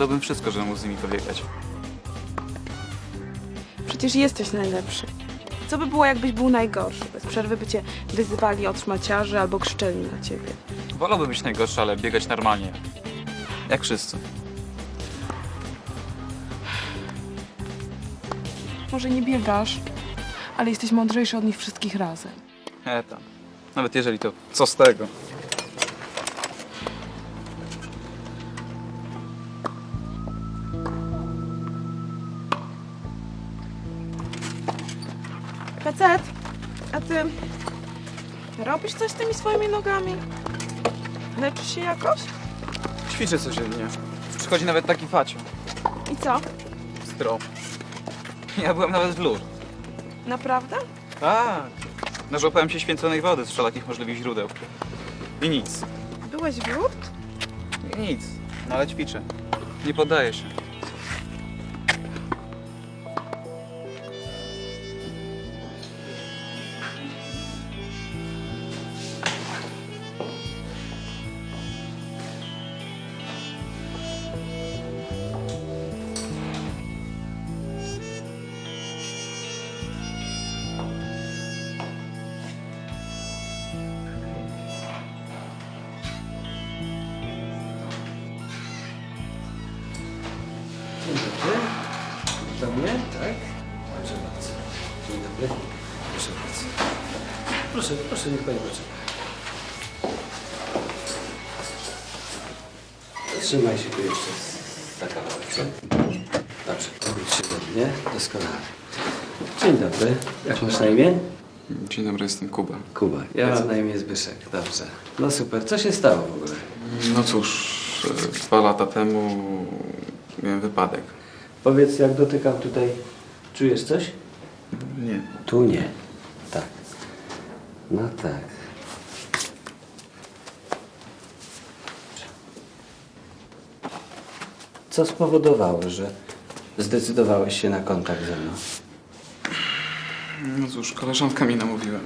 Oddałbym wszystko, żeby móc z nimi pobiegać. Przecież jesteś najlepszy. Co by było, jakbyś był najgorszy? Bez przerwy by cię wyzywali od szmaciarzy albo krzyczeli na ciebie. Wolałbym być najgorszy, ale biegać normalnie. Jak wszyscy. Może nie biegasz, ale jesteś mądrzejszy od nich wszystkich razem. E tam. Nawet jeżeli to co z tego? Robisz coś z tymi swoimi nogami? Leczysz się jakoś? Ćwiczę codziennie. Przychodzi nawet taki facio. I co? Zdrow. Ja byłem nawet w lór. Naprawdę? Tak. Nażłapałem się święconej wody z wszelakich możliwych źródeł. I nic. Byłeś w Lourdes? I nic. No ale ćwiczę. Nie poddaję się. Mnie. Doskonale. Dzień dobry. Jak masz na imię? Dzień dobry, jestem Kuba. Kuba. Ja mam na imię Zbyszek. Dobrze. No super. Co się stało w ogóle? No cóż, e, dwa lata temu miałem wypadek. Powiedz, jak dotykam tutaj. Czujesz coś? Nie. Tu nie. Tak. No tak. Co spowodowało, że zdecydowałeś się na kontakt ze mną? No cóż, koleżanka mi namówiła.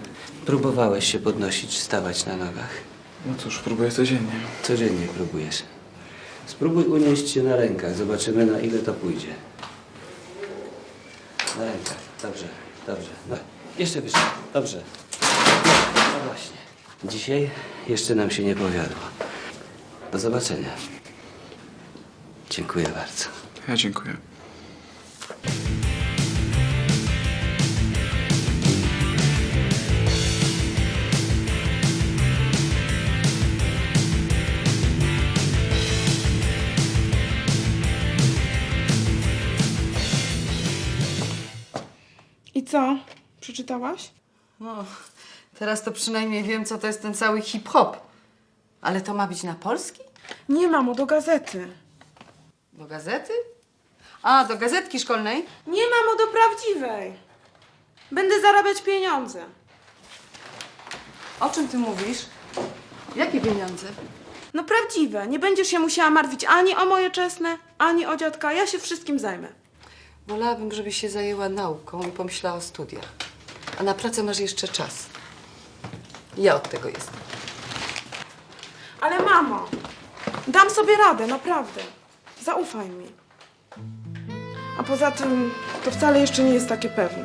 Próbowałeś się podnosić, stawać na nogach. No cóż, próbuję codziennie. Codziennie próbujesz. Spróbuj unieść się na rękach. Zobaczymy, na ile to pójdzie. Na rękach. Dobrze, dobrze. No, jeszcze wyżej. Dobrze. No właśnie. Dzisiaj jeszcze nam się nie powiodło. Do zobaczenia. Dziękuję bardzo. Ja dziękuję. Co? Przeczytałaś? No, teraz to przynajmniej wiem, co to jest ten cały hip-hop. Ale to ma być na polski? Nie, mamo, do gazety. Do gazety? A, do gazetki szkolnej? Nie, mamo, do prawdziwej. Będę zarabiać pieniądze. O czym ty mówisz? Jakie pieniądze? No prawdziwe. Nie będziesz się musiała martwić ani o moje czesne, ani o dziadka. Ja się wszystkim zajmę. Wolałabym, żebyś się zajęła nauką i pomyślała o studiach. A na pracę masz jeszcze czas. Ja od tego jestem. Ale mamo, dam sobie radę, naprawdę. Zaufaj mi. A poza tym, to wcale jeszcze nie jest takie pewne.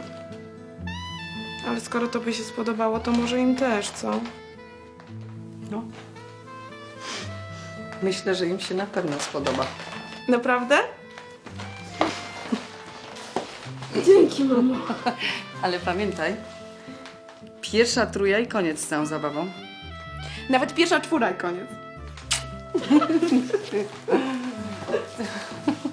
Ale skoro tobie się spodobało, to może im też, co? No. Myślę, że im się na pewno spodoba. Naprawdę? Dzięki, mamo. Ale pamiętaj, pierwsza truja i koniec z całą zabawą. Nawet pierwsza czwóra i koniec.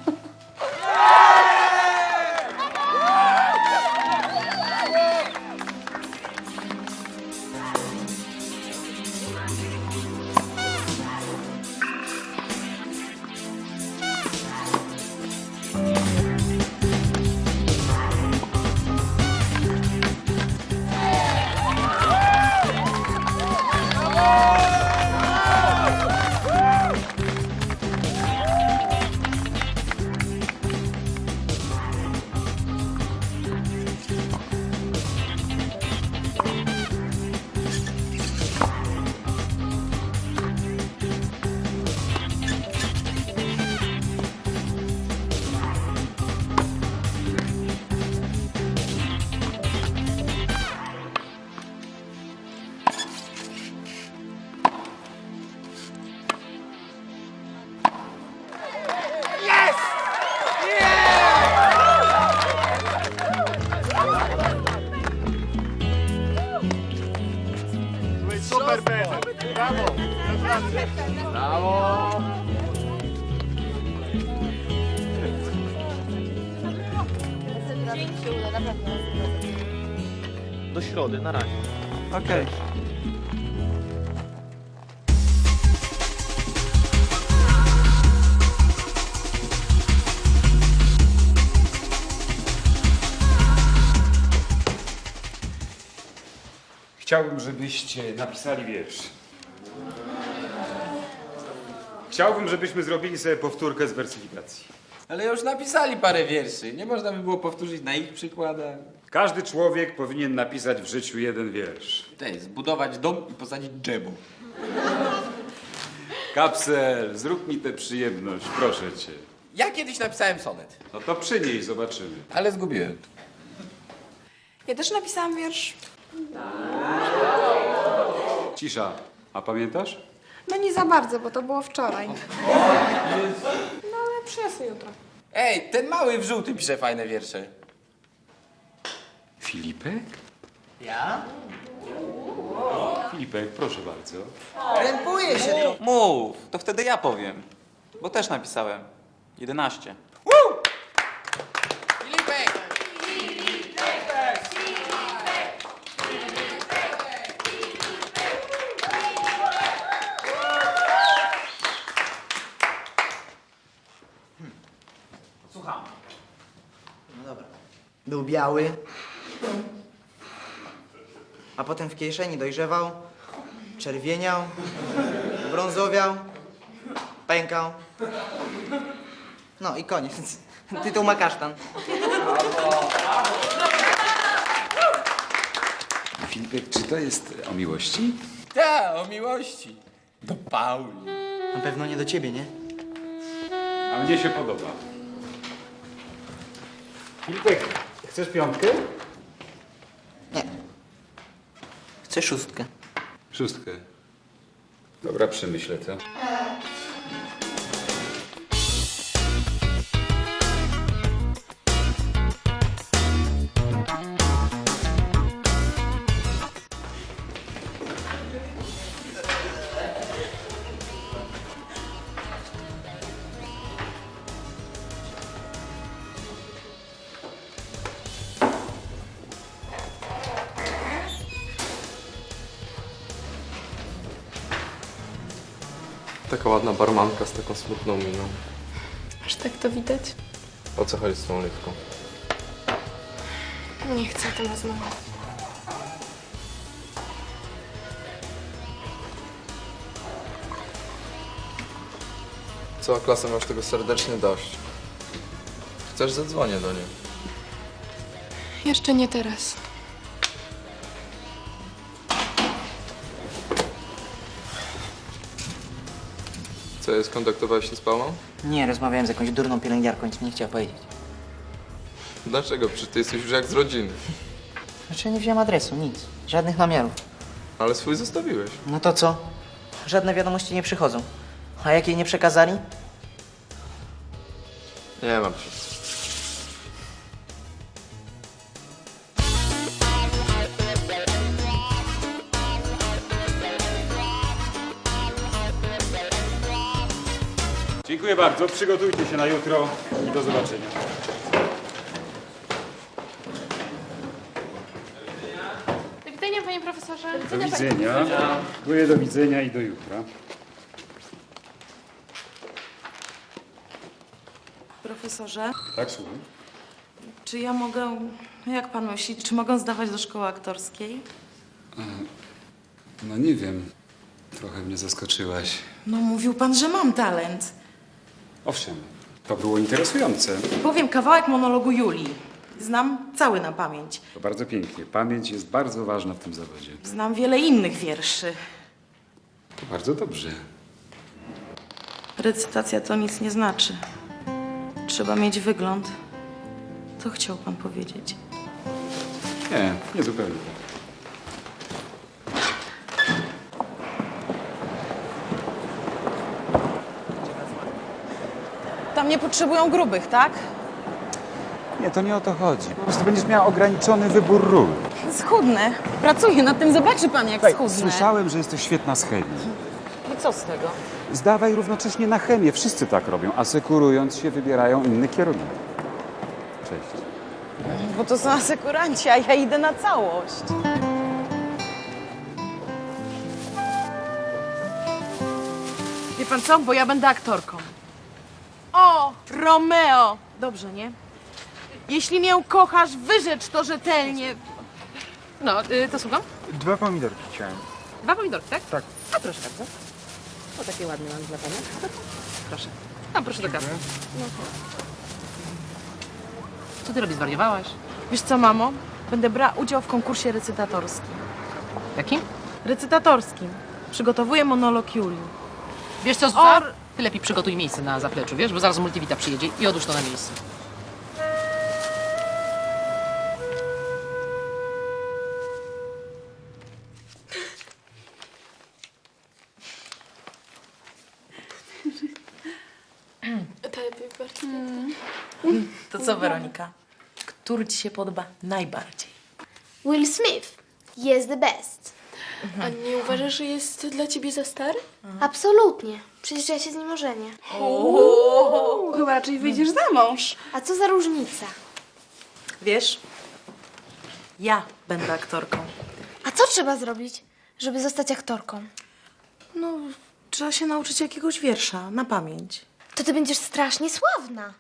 Brawo! Do środy, na razie. Okej. Chciałbym, żebyście napisali wiersz. Chciałbym, żebyśmy zrobili sobie powtórkę z wersyfikacji. Ale już napisali parę wierszy. Nie można by było powtórzyć na ich przykładach. Każdy człowiek powinien napisać w życiu jeden wiersz. Tej, zbudować dom i posadzić drzewo. Kapsel, zrób mi tę przyjemność, proszę cię. Ja kiedyś napisałem sonet, No to przynieś, zobaczymy. ale zgubiłem. Ja też napisałam wiersz. Cisza. A pamiętasz? No nie za bardzo, bo to było wczoraj. No ale przyniosę jutro. Ej, ten mały w żółtym pisze fajne wiersze. Filipek? Ja? Filipek, proszę bardzo. Krępuję się to. Mów, to wtedy ja powiem. Bo też napisałem. 11. Filipek! Był biały, a potem w kieszeni dojrzewał, czerwieniał, brązowiał, pękał. No i koniec. Tytuł ma kasztan. Filipek, czy to jest o miłości? Ta, o miłości. Do Pauli. Na pewno nie do ciebie, nie? A mnie się podoba. Filipek, chcesz piątkę? Nie. Chcę szóstkę. Szóstkę. Dobra, przemyślę to. Taka ładna barmanka z taką smutną miną. Aż tak to widać? O co chodzi z tą oliwką? Nie chcę o tym rozmawiać. Cała klasa masz tego serdecznie dość. Chcesz, zadzwonię do niej. Jeszcze nie teraz. Co jest, kontaktowałeś się z Paulą? Nie, rozmawiałem z jakąś durną pielęgniarką, nic mi nie chciała powiedzieć. Dlaczego? Przecież ty jesteś już jak z rodziny. Znaczy nie wziąłem adresu, nic. Żadnych namiarów. Ale swój zostawiłeś. No to co? Żadne wiadomości nie przychodzą. A jak jej nie przekazali? Nie mam się. Dziękuję bardzo. Przygotujcie się na jutro i do zobaczenia. Do widzenia, panie profesorze. Do widzenia. Dziękuję, do widzenia i do jutra. Profesorze, Tak, słucham. czy ja mogę, jak pan myśli, czy mogę zdawać do szkoły aktorskiej? No nie wiem. Trochę mnie zaskoczyłaś. No mówił pan, że mam talent. Owszem, to było interesujące. Powiem kawałek monologu Julii. Znam cały na pamięć. To bardzo pięknie. Pamięć jest bardzo ważna w tym zawodzie. Znam wiele innych wierszy. To bardzo dobrze. Recytacja to nic nie znaczy. Trzeba mieć wygląd. To chciał pan powiedzieć. Nie, nie zupełnie Tam nie potrzebują grubych, tak? Nie, to nie o to chodzi. Po prostu będziesz miała ograniczony wybór ról. Schudnę. Pracuję nad tym, zobaczy pan jak schudnę. Słyszałem, że jesteś świetna z chemii. I co z tego? Zdawaj równocześnie na chemię. Wszyscy tak robią. Asekurując się, wybierają inny kierunek. Cześć. Bo to są asekuranci, a ja idę na całość. Wie pan co? Bo ja będę aktorką. O, Romeo! Dobrze, nie? Jeśli mię kochasz, wyrzecz to rzetelnie. No, y, to słucham? Dwa pomidorki chciałem. Dwa pomidorki, tak? Tak. A proszę bardzo. O, takie ładne mam dla pana. Proszę. A proszę do kasy. Co ty robisz, zwariowałaś? Wiesz co, mamo? Będę brała udział w konkursie recytatorskim. Jakim? Recytatorskim. Przygotowuję monolog Julii. Wiesz co, Zuza? Ty lepiej przygotuj miejsce na zapleczu, wiesz? Bo zaraz Multivita przyjedzie i odłóż to na miejsce. To co, Weronika? Który ci się podoba najbardziej? Will Smith jest the best. A nie uważasz, że jest dla ciebie za stary? Absolutnie. Przecież ja się z nim ożenię. Chyba raczej wyjdziesz za mąż. A co za różnica? Wiesz, ja będę aktorką. A co trzeba zrobić, żeby zostać aktorką? No, trzeba się nauczyć jakiegoś wiersza na pamięć. To ty będziesz strasznie sławna.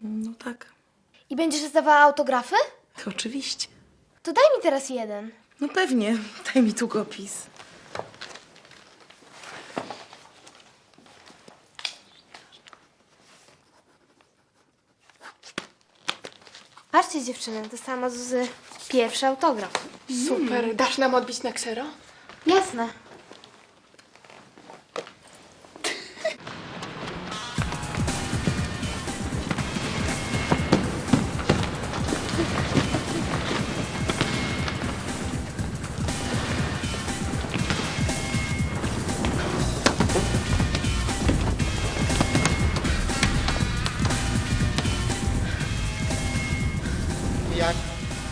No tak, I będziesz zdawała autografy? to oczywiście. To daj mi teraz jeden. No pewnie, daj mi długopis. Patrzcie dziewczyny, dostałam od Zuzy pierwszy autograf. Super. Dasz nam odbić na ksero? Jasne.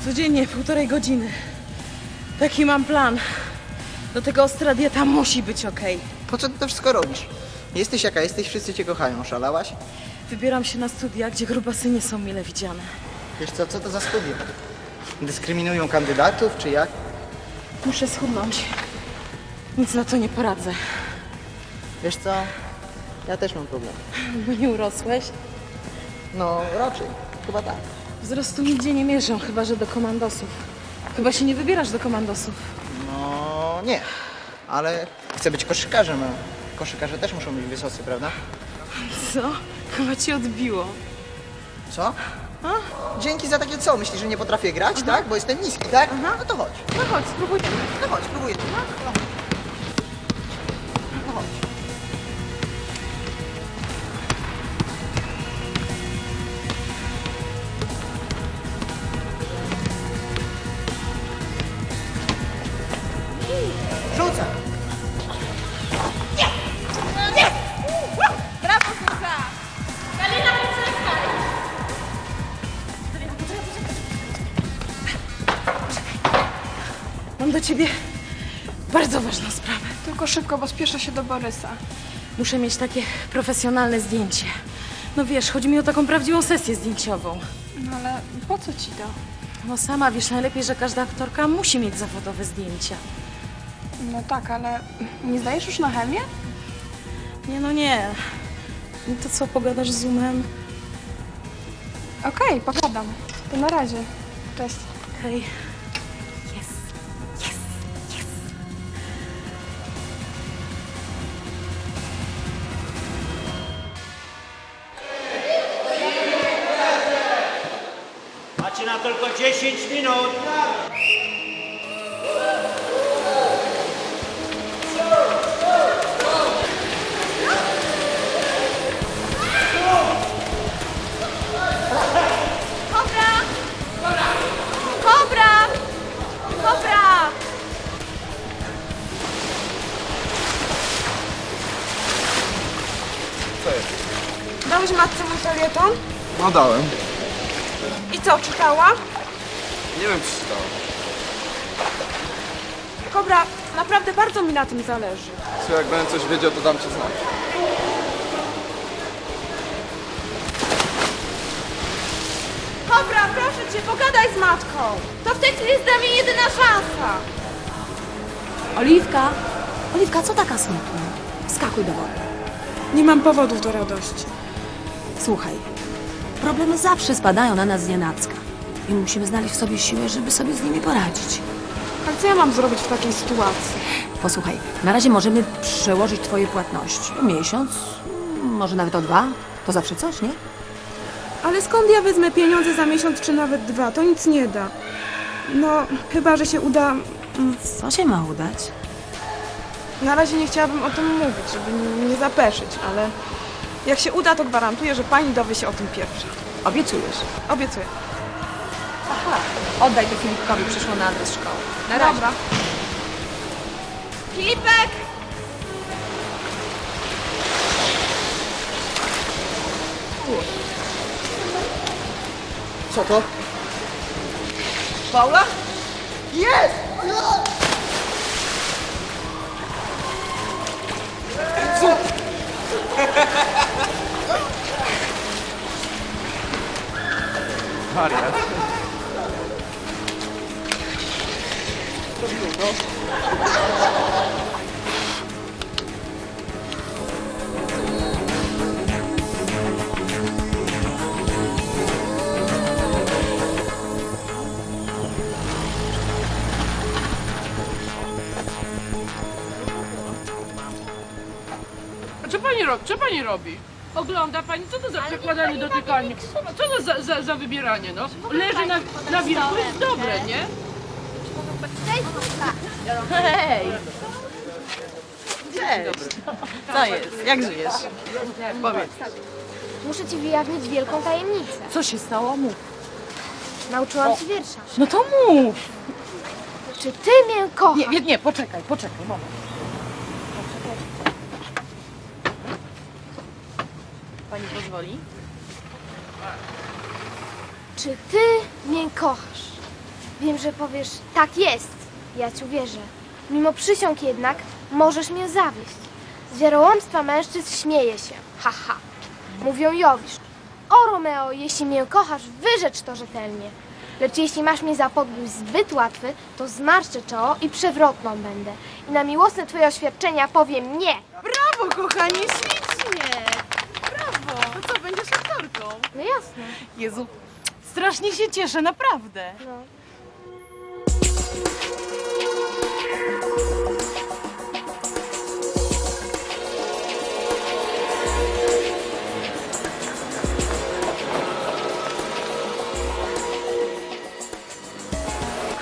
Codziennie półtorej godziny. Taki mam plan. Do tego ostra dieta musi być okej. Po co ty to wszystko robisz? Jesteś jaka jesteś, wszyscy cię kochają. Szalałaś? Wybieram się na studia, gdzie grubasy nie są mile widziane. Wiesz co, co to za studia? Dyskryminują kandydatów, czy jak? Muszę schudnąć. Nic na to nie poradzę. Wiesz co, ja też mam problem. Bo nie urosłeś. No, raczej. Chyba tak. Wzrostu nigdzie nie mierzą, chyba że do komandosów. Chyba się nie wybierasz do komandosów. No, nie. Ale chcę być koszykarzem, a koszykarze też muszą być wysocy, prawda? Co? Chyba ci odbiło. Co? Dzięki za takie co? Myślisz, że nie potrafię grać, tak? Bo jestem niski, tak? No to chodź. No chodź, spróbuj. No chodź, spróbuję. No. No szybko, bo spieszę się do Borysa. Muszę mieć takie profesjonalne zdjęcie. No wiesz, chodzi mi o taką prawdziwą sesję zdjęciową. No ale po co ci to? No sama wiesz najlepiej, że każda aktorka musi mieć zawodowe zdjęcia. No tak, ale nie zdajesz już na chemię? Nie no nie. No to co, pogadasz z Zoomem? Okej, pogadam. To na razie. Cześć. Hej. Kobra, naprawdę bardzo mi na tym zależy. Słuchaj, jak będę coś wiedział, to dam ci znać. Kobra, proszę cię, pogadaj z matką. To w tej chwili jest dla mnie jedyna szansa. Oliwka! Oliwka, co taka smutna? Wskakuj do wody. Nie mam powodów do radości. Słuchaj, problemy zawsze spadają na nas z nienacka. I musimy znaleźć w sobie siłę, żeby sobie z nimi poradzić. Ale co ja mam zrobić w takiej sytuacji? Posłuchaj, na razie możemy przełożyć twoje płatności. O miesiąc, może nawet o dwa. To zawsze coś, nie? Ale skąd ja wezmę pieniądze za miesiąc czy nawet dwa? To nic nie da. No, chyba, że się uda... Co się ma udać? Na razie nie chciałabym o tym mówić, żeby nie- nie zapeszyć, ale jak się uda, to gwarantuję, że pani dowie się o tym pierwsza. Obiecujesz. Obiecuję. Oddaj to Filipkowi, przyszło na adres szkoły. Na razie. Dobra. Filipek! Co to? Paula? Jest! A co pani robi? Co pani robi? Ogląda pani, co to za przekładanie dotykanie? Co to za, za, za wybieranie, no? Leży na, na wilku, jest dobre, nie? Hej! Co jest? Jak żyjesz? Powiedz. Muszę ci wyjawnić wielką tajemnicę. Co się stało? Mów. Nauczyłam ci wiersza. No to mów! Czy ty mnie kochasz? Nie, nie, nie, poczekaj, poczekaj, moment. Pani pozwoli? Czy ty mnie kochasz? Wiem, że powiesz, tak jest. Ja ci uwierzę. Mimo przysiąg jednak możesz mnie zawieść. Z wiarołomstwa mężczyzn śmieje się. Haha. Ha. Mówią Jowisz. O Romeo, jeśli mnie kochasz, wyrzecz to rzetelnie. Lecz jeśli masz mnie za podbój zbyt łatwy, to zmarszczę czoło i przewrotną będę. I na miłosne twoje oświadczenia powiem nie. Brawo, kochanie, ślicznie! Brawo! To co, będziesz aktorką? No jasne. Jezu, strasznie się cieszę, naprawdę. No.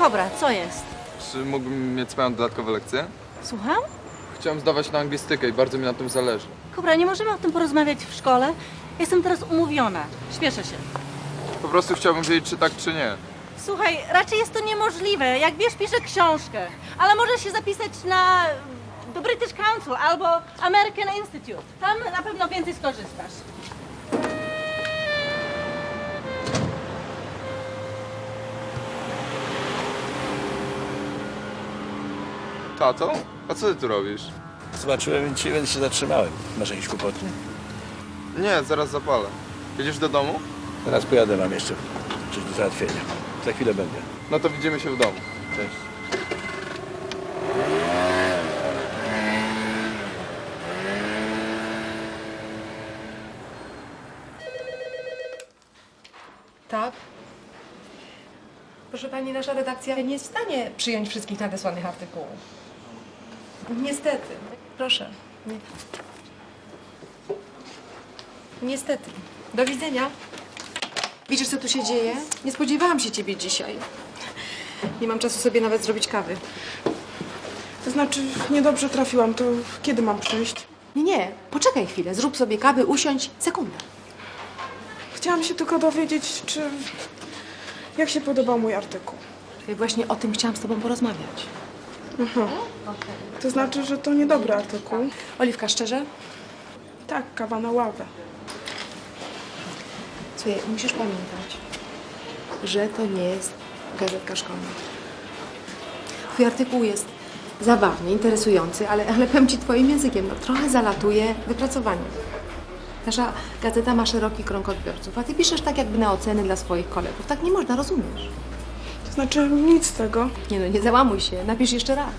Kobra, co jest? Czy mógłbym mieć swoją dodatkowe lekcje? Słucham? Chciałem zdawać na anglistykę i bardzo mi na tym zależy. Kobra, nie możemy o tym porozmawiać w szkole? Jestem teraz umówiona. Śpieszę się. Po prostu chciałbym wiedzieć, czy tak, czy nie. Słuchaj, raczej jest to niemożliwe. Jak wiesz, piszę książkę. Ale możesz się zapisać na do British Council albo American Institute. Tam na pewno więcej skorzystasz. Tato? A co ty tu robisz? Zobaczyłem cię, więc się zatrzymałem. Masz jakieś kłopoty? Nie, zaraz zapalę. Jedziesz do domu? Teraz pojadę, mam jeszcze coś do załatwienia. Za chwilę będę. No to widzimy się w domu. Cześć. Tak? Proszę pani, nasza redakcja nie jest w stanie przyjąć wszystkich nadesłanych artykułów. Niestety. Proszę. Nie. Niestety. Do widzenia. Widzisz, co tu się dzieje? Nie spodziewałam się ciebie dzisiaj. Nie mam czasu sobie nawet zrobić kawy. To znaczy, niedobrze trafiłam, to kiedy mam przyjść? Nie, nie. Poczekaj chwilę. Zrób sobie kawy, usiądź. Sekunda. Chciałam się tylko dowiedzieć, czy... Jak się podobał mój artykuł. Ja właśnie o tym chciałam z tobą porozmawiać. Aha. To znaczy, że to niedobry artykuł. Oliwka, szczerze? Tak, kawa na ławę. Słuchaj, musisz pamiętać, że to nie jest gazetka szkolna. Twój artykuł jest zabawny, interesujący, ale, ale powiem ci twoim językiem, no, trochę zalatuje wypracowanie. Nasza gazeta ma szeroki krąg odbiorców, a ty piszesz tak jakby na oceny dla swoich kolegów. Tak nie można, rozumiesz? Znaczy nic z tego. Nie no, nie załamuj się, napisz jeszcze raz.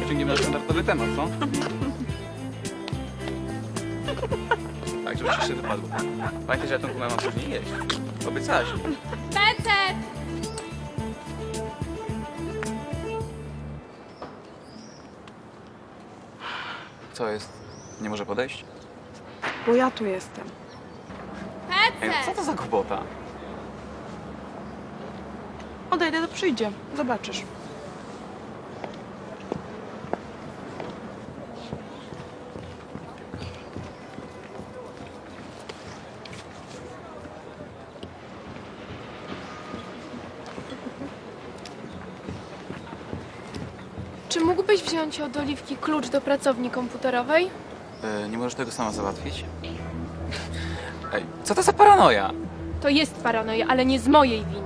Wyciągniemy na standardowy temat, co? Tak, żeby jeszcze wypadło. Pamiętaj, że ja tą gumę mam później jeść. Obiecałaś. Pecet! Co jest? Nie może podejść? Bo ja tu jestem. Ej, co to za głupota? Odejdę, to przyjdzie. Zobaczysz. Czy mógłbyś wziąć od Oliwki klucz do pracowni komputerowej? E, nie możesz tego sama załatwić? Ej, co to za paranoja? To jest paranoja, ale nie z mojej winy.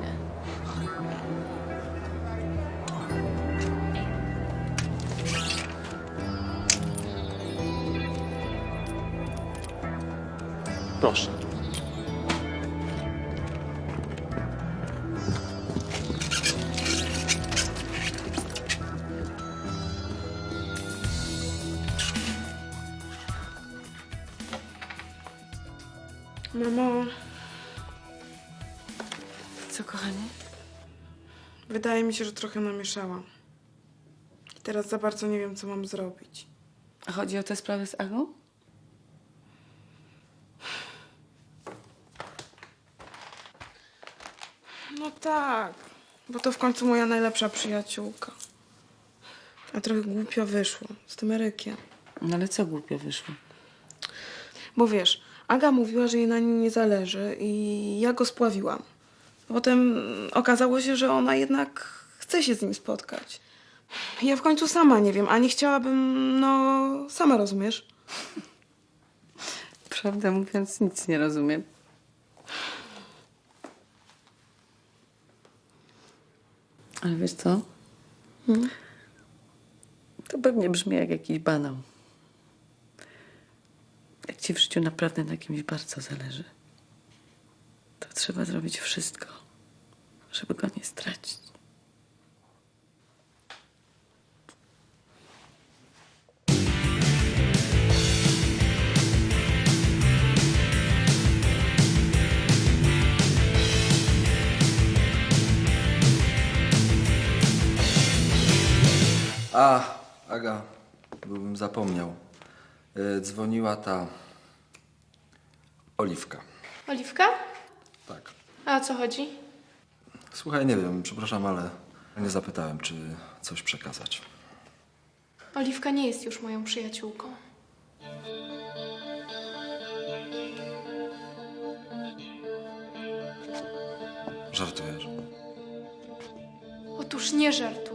Co, kochanie? wydaje mi się, że trochę namieszałam. I teraz za bardzo nie wiem, co mam zrobić. A chodzi o tę sprawę z Agą? No tak, bo to w końcu moja najlepsza przyjaciółka. A trochę głupio wyszło z tym Erykiem. No ale co głupio wyszło? Bo wiesz, Aga mówiła, że jej na nim nie zależy i ja go spławiłam. Potem okazało się, że ona jednak chce się z nim spotkać. Ja w końcu sama nie wiem, a nie chciałabym, no, sama rozumiesz? Prawdę mówiąc, nic nie rozumiem. Ale wiesz co? To pewnie brzmi jak jakiś banał. Jak ci w życiu naprawdę na kimś bardzo zależy, trzeba zrobić wszystko, żeby go nie stracić. A, Aga, byłbym zapomniał. E, Dzwoniła ta Oliwka. Oliwka? Tak. A o co chodzi? Słuchaj, nie wiem, przepraszam, ale nie zapytałem, czy coś przekazać. Oliwka nie jest już moją przyjaciółką. Żartujesz? Otóż nie żartuję.